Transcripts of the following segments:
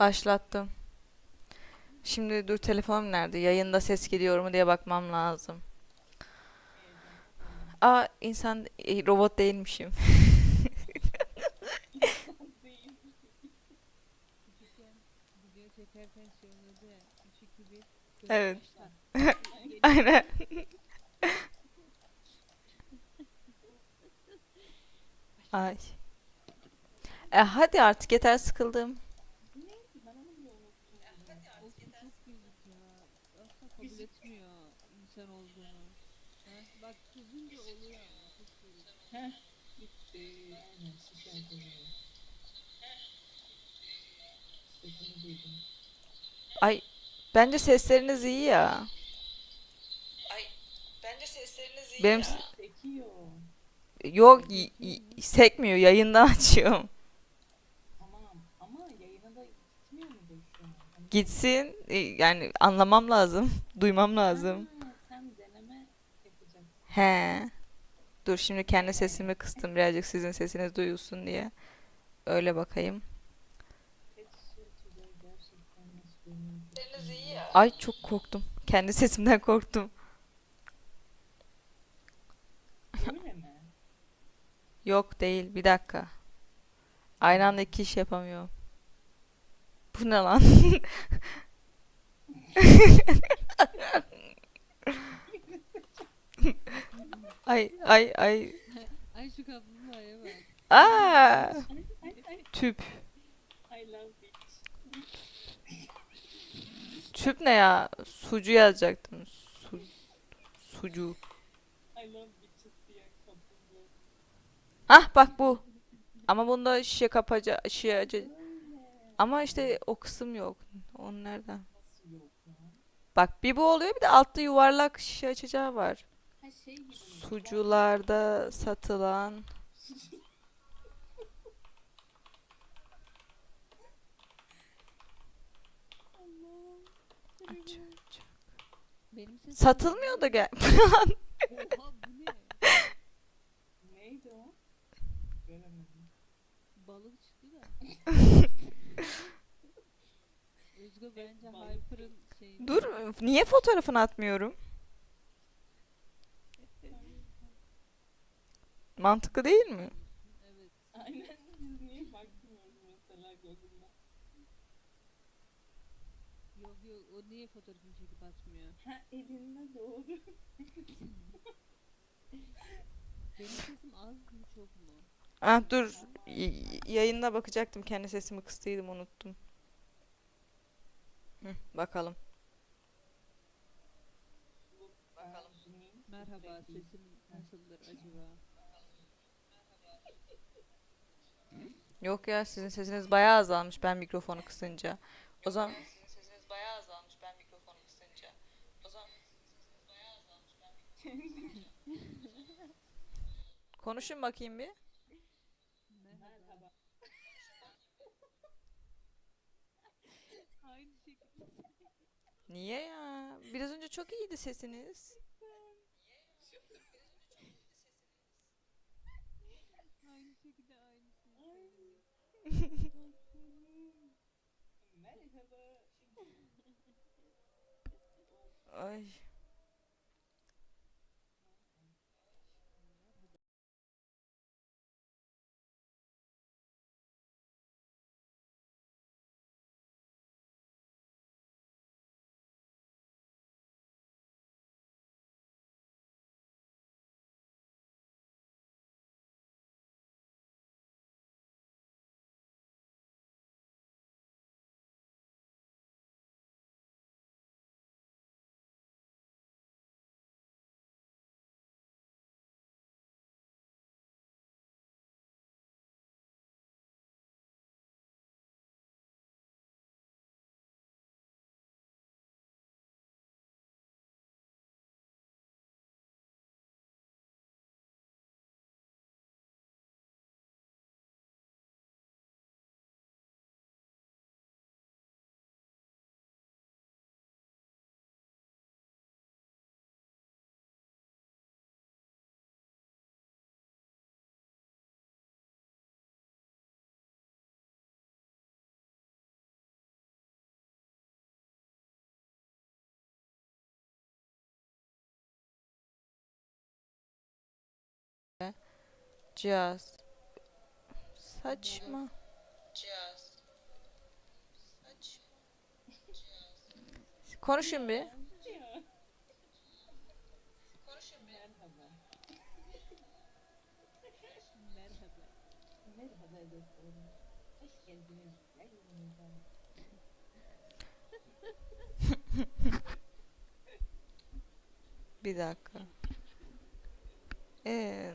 Başlattım. Şimdi dur telefonum nerede? Yayında ses geliyor mu diye bakmam lazım. Aa insan e, robot değilmişim. Küçükken video çekerken oluyordu ya. 3 2 1 Evet. Aynen. Ay. E hadi artık yeter sıkıldım. Of çok güldük ya. Asla kabul etmiyor insan olduğunu. Ha? Bak kızınca oluyor ama. Çok güldük. Gitti. Aynen şişer duruyor. Sesini duydum. Ay bence sesleriniz iyi ya. Ay bence sesleriniz iyi Benim s- Sekiyor. yok y- y- sekmiyor yayından açıyorum. Tamam ama yayına da gitmiyor mu bu şu an? Hani- Gitsin e, yani anlamam lazım. Duymam lazım. Ha, sen deneme yapacaksın. He. Dur şimdi kendi sesimi kıstım birazcık sizin sesiniz duyulsun diye. Öyle bakayım. Pet şişe açacağız gerçekten nasıl duymuyor? Ay çok korktum. Kendi sesimden korktum. Yok değil bir dakika. Aynı anda iki iş yapamıyorum. Bu ne lan? Ay ay ay. Ay şu kaplumbağaya bak. Aa! Tüp. Tüp ne ya? Sucu yazacaktım. Su sucu. Hah bak bu. Ama bunda şişe kapaca şişe acı. Ama işte o kısım yok. Onu nereden? Bak bir bu oluyor bir de altta yuvarlak şişe açacağı var. Şey. Sucularda satılan aç, aç. Benim sesim. Satılmıyor da gel. Oha bu ne? Neydi o? Göremedim. Balık çıktı da. Özgür bence Balık. Hyper'ın şeyi. Dur niye fotoğrafını atmıyorum? Mantıklı değil mi? Evet. Aynen biz niye bakmıyoruz mesela Google'da? Yok yok o niye fotoğrafını çekip atmıyor? Ha elinde doğru. Benim sesim az mı çok mu? Ah dur y- yayında bakacaktım kendi sesimi kıstıydım unuttum. Hı, bakalım. Bakalım. Merhaba sesim nasıldır acaba? Yok ya sizin sesiniz bayağı azalmış ben mikrofonu kısınca. O zaman sizin sesiniz bayağı azalmış ben mikrofonu kısınca. O zaman Konuşun bakayım bir. Şekilde. Niye ya? Biraz önce çok iyiydi sesiniz. Aynı şekilde aynı şey. Merhaba. Ay. Cihaz. Saçma. Konuşun bir. Ya. Merhaba. Merhaba. Merhaba dostlarım. Hoş geldiniz yayınımıza. Bir dakika. Ee,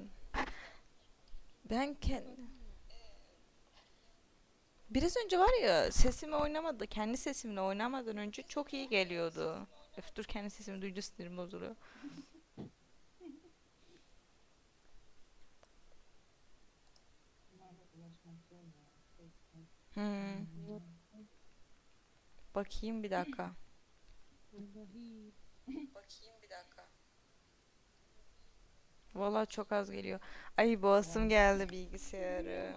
ben kendim Biraz önce var ya sesimi oynamadı. Kendi sesimle oynamadan önce çok iyi geliyordu. Öf, dur kendi sesimi duyunca sinirim bozuluyor. Hmm, bakayım bir dakika. Bakayım. Vallahi çok az geliyor. Ay boğazım geldi bilgisayarı.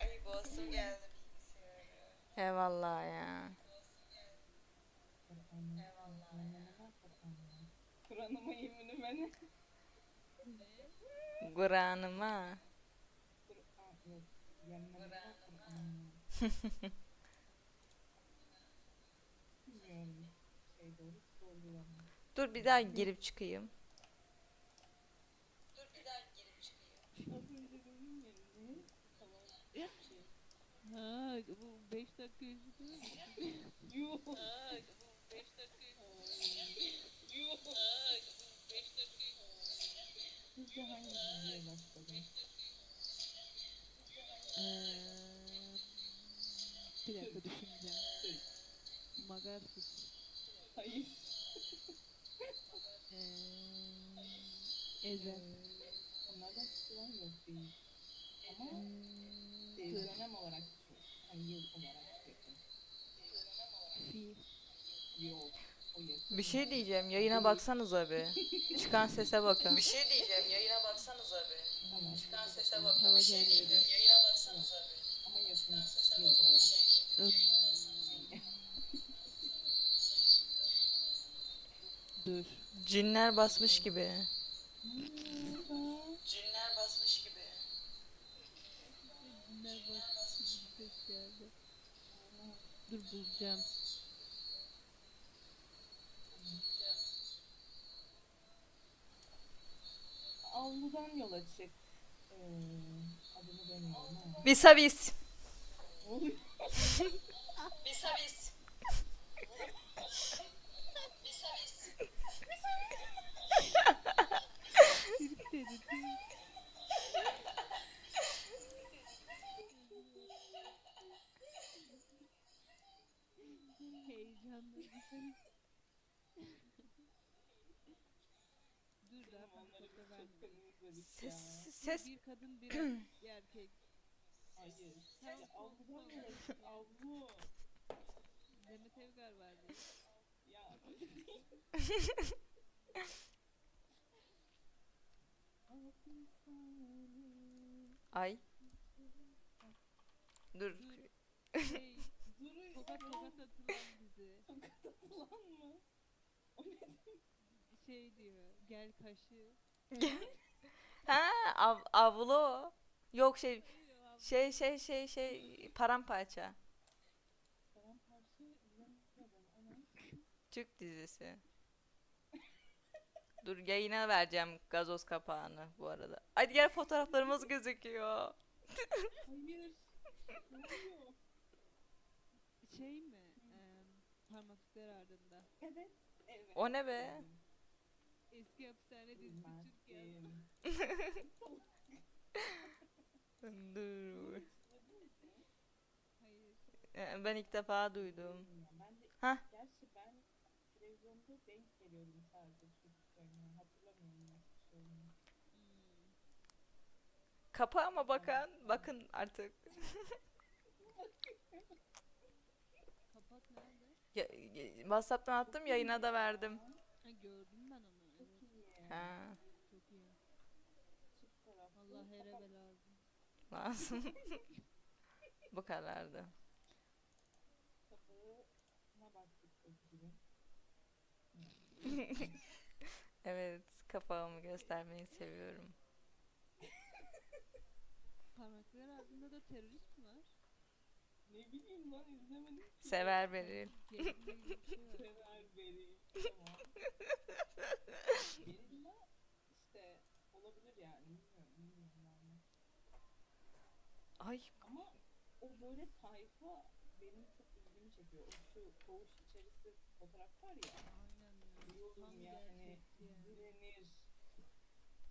Ay boğazım geldi bilgisayarı. Eyvallah ya. Kur'an'ıma yeminime ne? Kur'an'ıma. Dur bir daha girip çıkayım. Az önce dedim ya ne? Tamam. Şey. Ha bu 5 dakika önce değil mi? Yuh. Yuh. Sizce hangi diziye başladım? Eee, bir dakika düşüneceğim. Magarsız. Hayır. Eee, Ezel. Onlardan çıkılan yok değil. Ama e, Eee, dönem olarak yıl olarak. Bir şey diyeceğim. Yayına baksanıza bir. Çıkan sese bakın. Bir şey diyeceğim. Yayına baksanıza bir. Tamam. Çıkan sese bakın. Bir şey diyeceğim. Yayına baksanıza bir. Ama yakın yıl olarak. Im, Dur. Cinler basmış gibi. Cinler basmış gibi. Dinler bak. Bir geldi. Dur bulacağım. Avludan yola çık. Ee, adını demiyorum ama. Bisa bis. Oluyor. Bisa bir şey. Dur daha fazla Onları verme. çok temizledik ya. Ses, ses. Bir kadın bir erkek. Hayır. Tamam. yola çık. Avlu. Demet Evgar vardı. Ya. Ay. Dur. Dur. Şey, Duruyor. tokat tokat atılan dizi. Tokat atılan mı? O ne demek? Şey diyor. Gel kaşı. ha, av, avlu. Yok şey şey şey şey şey paramparça. Paramparça izlemedim. Ne? Türk dizisi. Dur yayına vereceğim gazoz kapağını bu arada. Hadi gel fotoğraflarımız gözüküyor. Hayır. Ne oluyor? Şey mi? Parmaklıklar ardında. Evet. Evet. O ne be? Eski hapishane dizisi Türk yazdı. Mert'im. Dur. Hayır. Ee, Ben ilk defa duydum. Ben de Hah. gerçi ben televizyonda denk geliyorum sadece çocuklarına. Hatırlamıyorum nasıl bir şey. Hmm. Kapağıma bakın. Bakın artık. Ya, ya- WhatsApp'tan attım yayına da verdim. Ha gördüm ben onu. Çok Evet. iyi. Ha, Çok iyi. Allah her eve lazım. lazım. Bu kadardı. Evet, kapağımı göstermeyi seviyorum. Parmaklar ardında da terörist mi var? Ne bileyim lan izlemedim. ki. Sever Beril. Sever beni. Tamam. Berilla işte olabilir yani. Bilmiyorum. Bilmiyorum yani. Ay Ama o böyle tayfa benim çok ilgimi çekiyor. O şu koğuş içerisi fotoğraf var ya. Aynen ya. Tam yani gerçekçi yani. izlenir.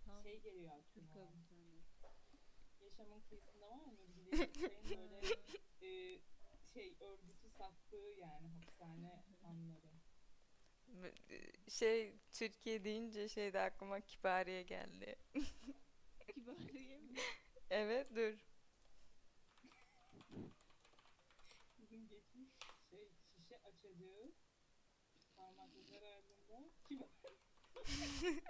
Tam Şey geliyor Türk aklıma. hapishanesi. Yaşamın kıyısında var mı? Bildiğin şeyin böyle şey örgütü sattığı yani hapishane anları. şey Türkiye deyince şey de aklıma Kibariye geldi. Kibariye mi? Evet dur. Bizim geçmiş şey şişe açacağı parmaklıklar ardında kibar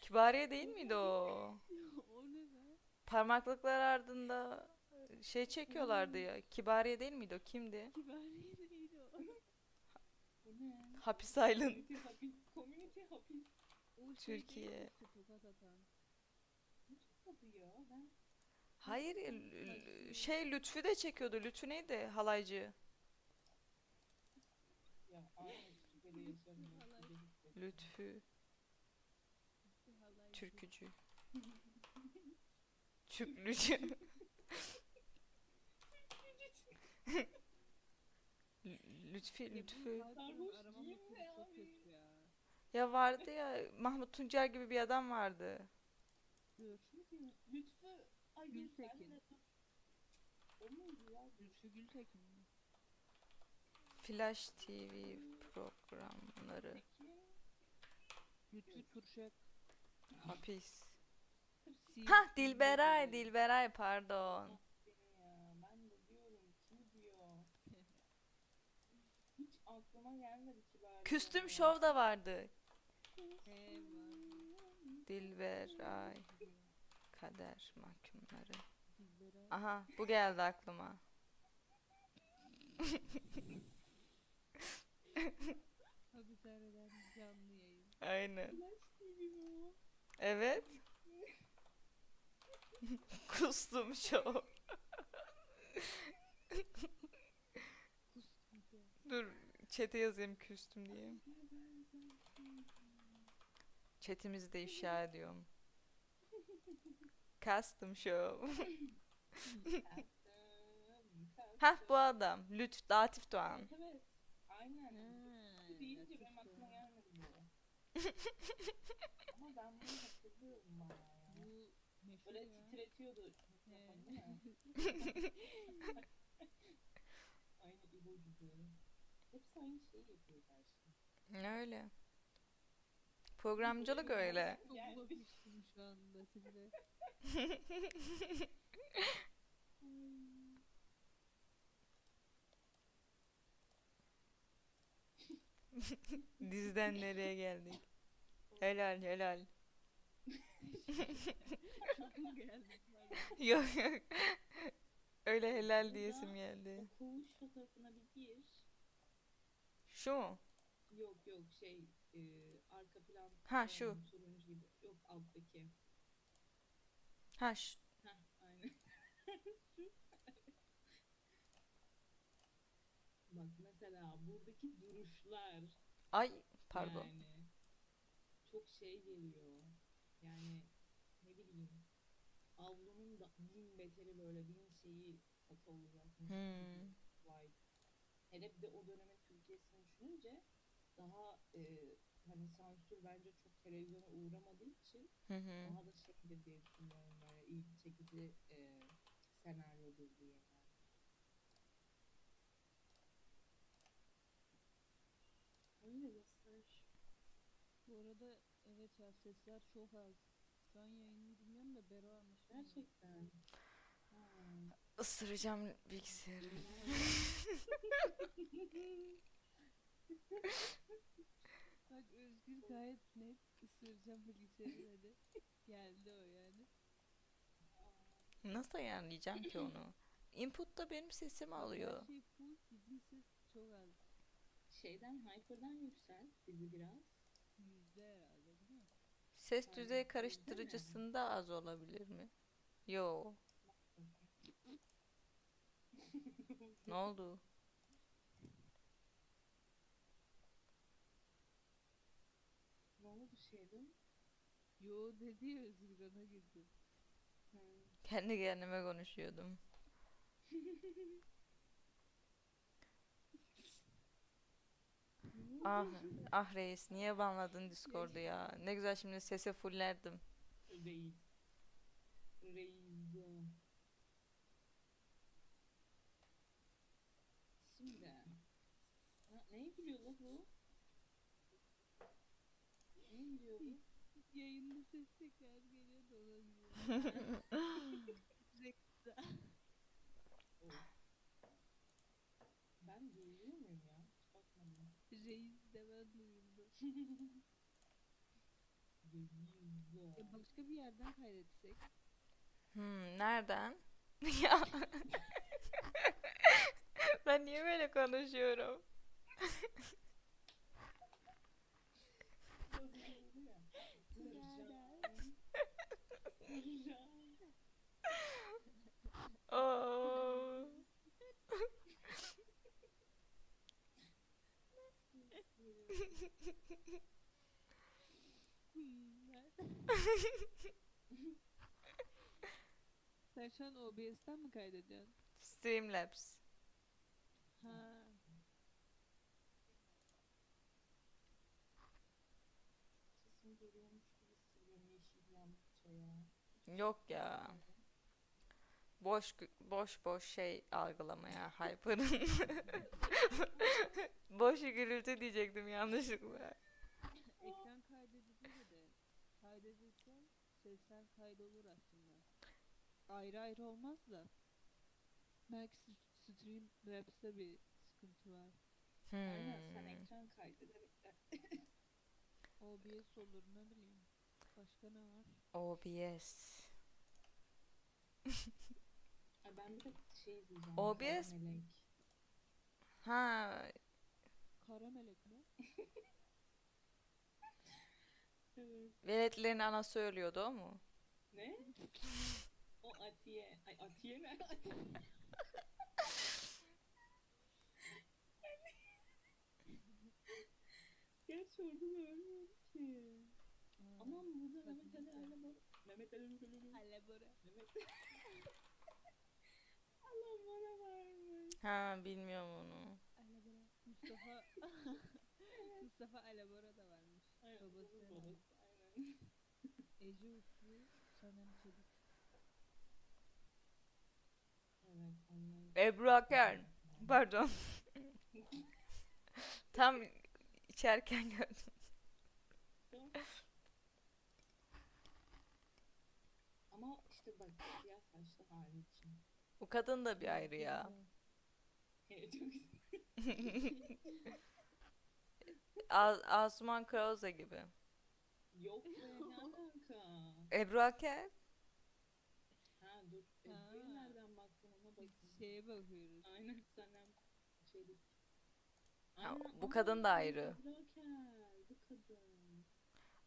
Kibariye değil miydi o? o ne be? Parmaklıklar ardında şey çekiyorlardı ya. Kibariye değil miydi o? Kimdi? Kibariye neydi o? bu ne? Hapis Island. Community hapis. Community hapis. O şey değil Türkiye. mi işte tokat atan? Ne çok adı ya? Ben Hayır l- l- şey Lütfü de çekiyordu. Lütfü neydi? Halaycı. ya aynı Türkiye'de yaşamıyorum. Halay. gibi hissettim. Lütfü. Halay. Türkücü. Çüklücü. L- Lütfi, Ya bu Lütfü. karakterin Sarhoş arama değil mi metodu çok abi? kötü ya. Ya vardı ya Mahmut Tuncer gibi bir adam vardı. Lütfü. Ay Gültekin. O muydu ya? Lütfü Gültekin mi? Flash TV programları. Lütfü Turşak. Hapis. Ha Dilberay, Dilberay pardon. Ah seni ya. Ben de diyorum kim diyor. Hiç aklıma gelmedi kibar. Küstüm Show da vardı. Dilberay, Kader Mahkumları. Aha bu geldi aklıma. Hapishaneden canlı yayın. Aynen. Evet. Kustum an. Dur çete yazayım küstüm diye. Chatimizi de ifşa ediyorum. Custom Show. Kastım, Hah bu adam. Lütf Latif Doğan. Evet, evet. Aynen. Bu deyince ya benim çok aklıma doğru. gelmedi bu. Ama ben bunu hatırlıyorum bayağı ya. Bu meşhur Böyle titretiyordu? Aynı İbo gibi. Hepsi aynı şeyi yapıyor gerçi. Öyle. Programcılık öyle. Yani- şu anda size. Dizden nereye geldik? Helal helal. Çok mu geldi? Pardon. Yok yok. Öyle helal diyesim geldi. O koğuş fotoğrafına bir gir. Şu mu? Yok yok şey e, arka plan. Ha, şu. olan Turuncu gibi. Yok alttaki. Ha şu. Heh aynen. Bak mesela buradaki duruşlar. Ay pardon. Yani çok şey geliyor. Yani ne bileyim. Avlunun da bin beteri böyle bin şeyi katı olacakmış. Hmm. vibe. Hele bir de o Türkiye'sini düşününce daha e, hani sansür bence çok televizyona uğramadığı için Hı hı. daha da şeydir diye düşünüyorum böyle ilgi çekici e, senaryodur diye. Öyle göster. Bu arada evet ya sesler çok az. Şu an yayını dinliyorum da Bero anlaşılmıyor. Gerçekten. Ha. Isıracağım bilgisayarı. Bak Özgür gayet net ısıracağım bilgisayarı dedi. Geldi o yani. Nasıl ayarlayacağım ki onu? Input'ta benim sesimi alıyor. Her şey full bizim ses çok az. Şeyden Hyper'dan yüksel bizi biraz. Yüzde herhalde değil mi? Ses Aynen. düzey karıştırıcısında az olabilir mi? Yo. Ne oldu? Ne oldu şeydim? Yo dedi ya Özgür'e girdim. Ha. Kendi kendime konuşuyordum. Ah, ah reis niye banladın Discord'u ya? Ne güzel şimdi sese fullerdim. Reis. Reis. Şimdi. Ha, neye gülüyor lan bu? Neye gülüyor bu? Ses tekrar geliyor. Of. Ben duyuyor muyum ya? Hiç bakmadım. Reis de ben duyuldu. Reis. E başka bir yerden kaydetsek. Hmm, nereden? Ya. Ben niye böyle konuşuyorum? Nasıl oldu ya? Sırcan. Sırcan. Oo. Queenler. Sen şu an OBS'ten mi kaydediyorsun? Streamlabs. Ha. Sesim geliyormuş gibi hissediyorum yeşil yandıkça ya. Yok ya. Boş boş boş şey algılamaya Hyper'ın. Boş gürültü diyecektim yanlışlıkla. Ekran kaydedilince de kaydedilse sesler kaydolur aslında. Ayrı ayrı olmaz da. Belki s- Streamlabs'te bir sıkıntı var. Aynen sen Hmm. ekran de. OBS olur ne bileyim. Başka ne var? OBS. Ben bir de şey izleyeceğim. OBS Kara Melek. Ha, Kara melek mi? Evet. veletlerin anası ölüyordu o mu? Ne? O Atiye. Ay Atiye ne? Gerçi orada da ölmüyordu ki. Aa, Aman burada Mehmet Ali. Alabora. Mehmet Ali Alabora. Alabora. Mehmet Alabora varmış. Ha, bilmiyorum onu. Alabora. Mustafa Mustafa Alabora da varmış. Aynen, Babası. Aynen. Ece Uslu, Sanem Çelik. Evet. Ebru Aker. Pardon. Tam içerken gördüm. Ama işte bak için. Bu kadın da bir ayrı ya. He, çok güzel. Az Asuman Krause gibi. Yok be ne alaka? Ebru Aker. Ha dur. Ha. Ebru'ya nereden baktın ona bakayım. şeye bakıyoruz. Aynen Sanem Çelik. Ha, bu kadın da ayrı. Ebru Aker, bu kadın.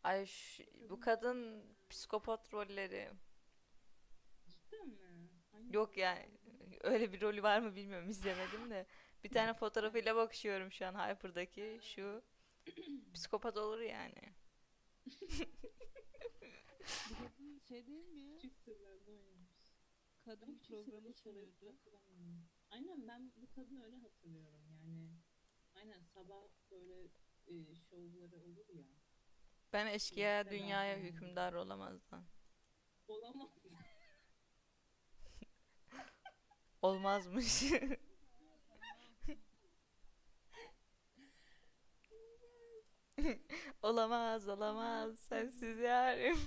Ay şu- bu kadın psikopat rolleri. Cidden mi? Yok yani öyle bir rolü var mı bilmiyorum izlemedim de. Bir tane fotoğrafıyla bakışıyorum şu an Hyper'daki şu. Psikopat olur yani. Bu kadın şey değil mi ya? Oynamış. Kadın programı sunuyordu. Aynen ben bu kadını öyle hatırlıyorum yani. Aynen sabah böyle e, şovları olur ya. Ben eşkıya dünyaya hükümdar olamazdan. Olamaz. Olmazmış. Olamaz, olamaz. Sensiz yarim.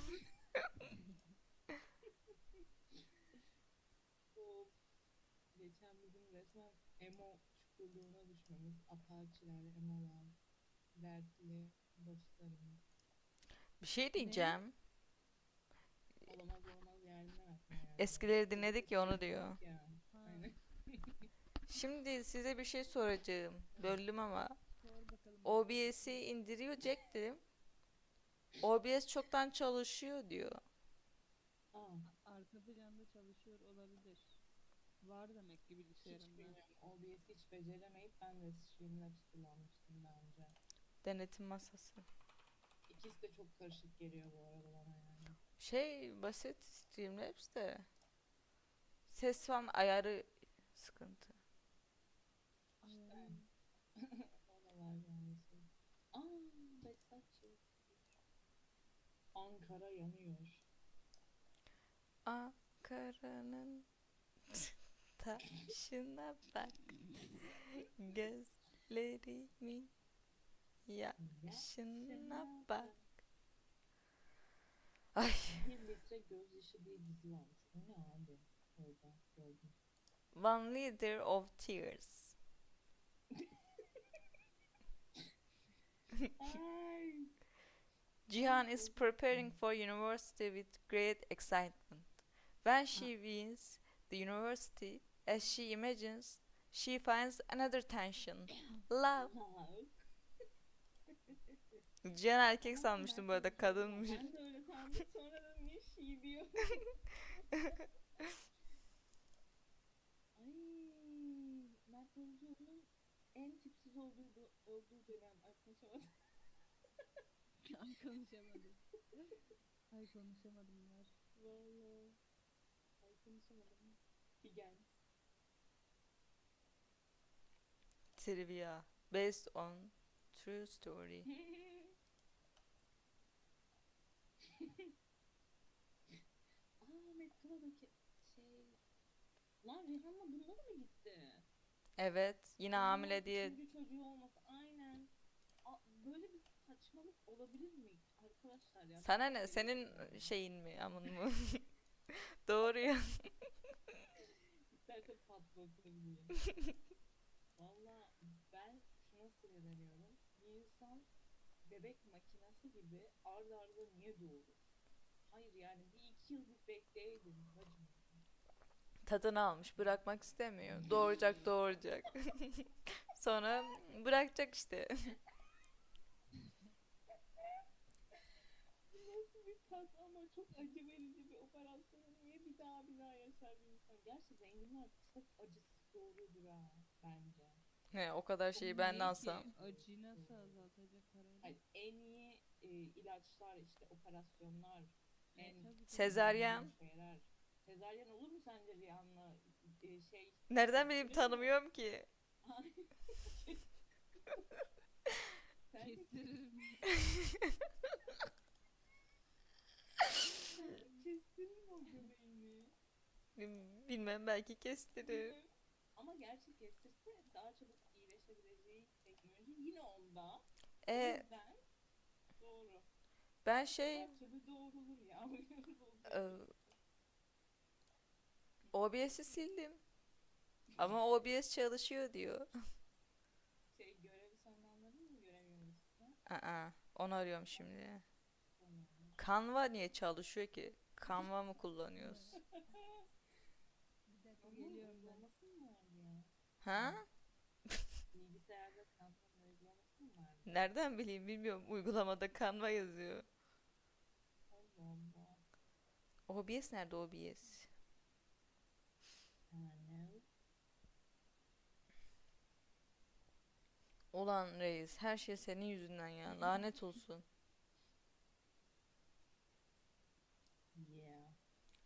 Of. Geçen bizim resmen emo çukurluğuna düşmemiz. Apaçiler, emolar, dertli dostlarımız. Bir şey diyeceğim. Olamaz yani. Eskileri dinledik ya onu diyor. Ya. Şimdi size bir şey soracağım. Böldüm ama. sor bakalım. OBS'i indirecektim. OBS çoktan çalışıyor diyor. Aa, Arka planda var demek ki Hiç bilgisayarında. bilmiyorum. OBS'i hiç beceremeyip ben de Streamlabs kullanmıştım daha önce. Denetim masası. İkisi de çok karışık geliyor bu arada bana yani. Şey basit Streamlabs de. Ses falan ayarı sıkıntı. Da var. Ankara yanıyor. Ankara'nın taşına bak. Gözlerimin yaşına bak. Ay Bir litre gözyaşı diye dizi varmış. O ne abi? Orada gördüm. One liter of tears. Jihan is preparing for university with great excitement. When she wins the university, as she imagines, she finds another tension. Love. Cihan erkek sanmıştım bu arada kadınmış. Ben de öyle sandım. Sonra da niye şi diyor. Ay, Mert Bozcuoğlu'nun en tipsiz olduğu, olduğu dönem. Ay konuşamadım. Ay konuşamadım. Ay konuşamadım var. Valla. Ay konuşamadım. Figen. Trivia. Based on true story. Aa Met Gala'daki şey... Lan Rihanna bunlara mı gitti? Evet. Yine hamile diye. Üçüncü çocuğu olması aynen. Aa, böyle bir saçmalık olabilir mi arkadaşlar ya? Sana ne? Senin şeyin mi? Amın mı? Doğru ya. İsterse patlatır diye. Valla ben şuna sinirleniyorum. Bir insan bebek makinesi gibi arda arda niye doğurur? Hayır yani bir iki yıl bir bekleyeydin bacım. Tadını almış. Bırakmak istemiyor. Doğuracak doğuracak. Sonra bırakacak işte. Bu Nasıl bir tat ama çok acı verici bir operasyonu niye bir daha bir daha yaşar bir insan? Gerçi zenginler çok acısız doğurudur ha bence. He, o kadar şeyi ben alsam. Acıyı nasıl azaltacak parayla? Hayır, en iyi e, ilaçlar işte operasyonlar, E, en. Sezaryen. şeyler. Sezaryen olur mu sence Rihanna e, şey? Nereden bileyim tanımıyorum ki. Sen Kestiririm. kestirir mi o göbeğini? Bilmem belki kestirir. Ama gerçi kestirse daha çabuk iyileşebileceği teknoloji yine onda. O E yüzden doğru. ben şey Bahçede doğrulur ya. e, OBS'i sildim. Ama OBS çalışıyor diyor. şey görevi sonlanları mı göremiyor musun? Aa, onu arıyorum şimdi. Canva niye çalışıyor ki? Canva mı kullanıyoruz? Bir dakika geliyorum ben. Ha? Bilgisayarda Canva'nın uygulaması mı var? Nereden bileyim bilmiyorum. Uygulamada Canva yazıyor. Allah Allah. OBS nerede OBS? Yani. Ulan reis her şey senin yüzünden ya. Lanet olsun.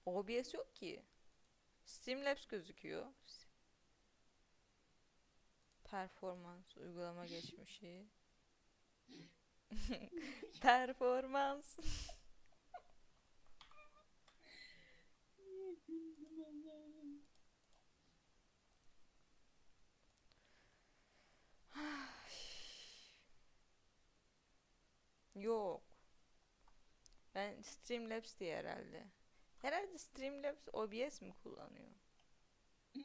OBS yok ki. Streamlabs gözüküyor. Performans, uygulama geçmişi. Performans. Yok. Ben Streamlabs diye herhalde. Herhalde Streamlabs OBS mi kullanıyor?